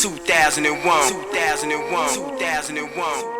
2001, 2001, 2001,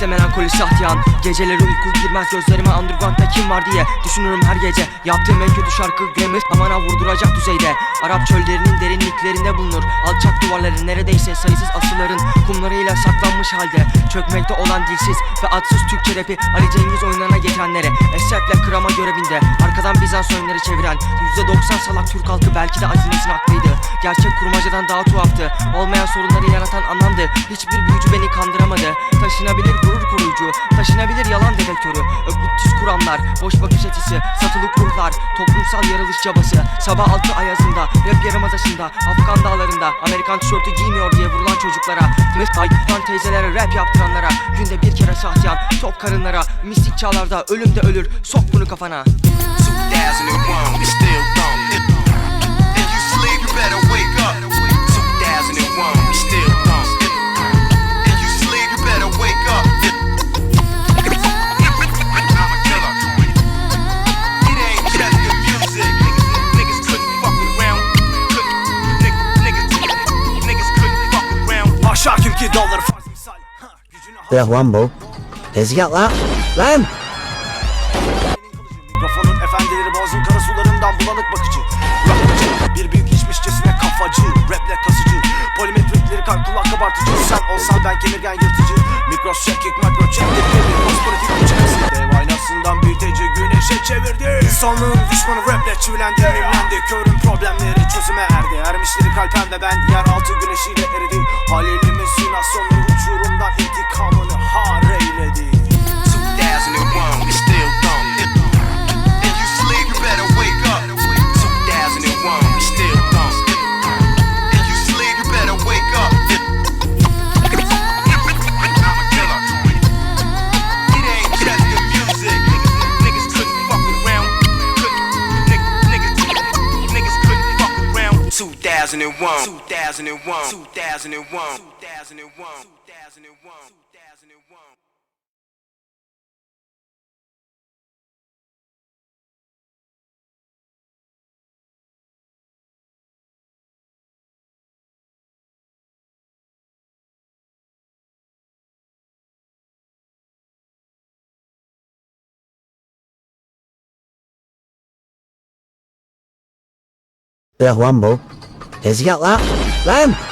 Rapte melankoli sahtiyan Geceleri uyku girmez gözlerime underground'da kim var diye Düşünürüm her gece. Yaptığım en kötü şarkı Grammar Amana vurduracak düzeyde. Arap çöllerinin derinliklerinde bulunur Alçak duvarları neredeyse sayısız asıların Kumlarıyla saklanmış halde. Çökmekte olan dilsiz ve adsız Türkçe rapi Ali Cengiz oyunlarına getirenlere Esefle kırama görevinde. Arkadan Bizans oyunları çeviren %90 salak Türk halkı belki de azimetin haklıydı Gerçek kurmacadan daha tuhaftı. Olmayan sorunları yaratan anlamdı. Hiçbir kandıramadı Taşınabilir gurur koruyucu Taşınabilir yalan dedektörü Öpütüz kuramlar Boş bakış açısı Satılık ruhlar Toplumsal yarılış çabası. Sabah altı ayazında Rap yarımadasında Afgan dağlarında. Amerikan tişörtü giymiyor diye vurulan çocuklara. Mıhtay fan teyzelere rap yaptıranlara. Günde bir kere sahtiyan Tok karınlara. Mistik çağlarda ölüm de ölür Sok bunu kafana Silah lan bu. Tezgah lan. Lan. Mikrofonun efendileri boğazın kara sularından bulanık bakıcı. Rakıcı bir büyük içmişçesine kafacı Raple kasıcı Polimetrikleri kalk kulak kabartıcı. Sen olsan ben kemirgen yırtıcı. Mikro çekik makro çektik bir Kospolitik uçarısın Dev aynasından büyüteci güneşe çevirdi. İnsanlığın düşmanı raple çivilendi mimlendi Körün problemleri çözüme erdi. Ermişleri kalpen ve ben yeraltı güneşiyle eridi. Halil'imin 2001 2001 2001 2001 2001 Sea Juan Bob. Tezgah lan. Lan.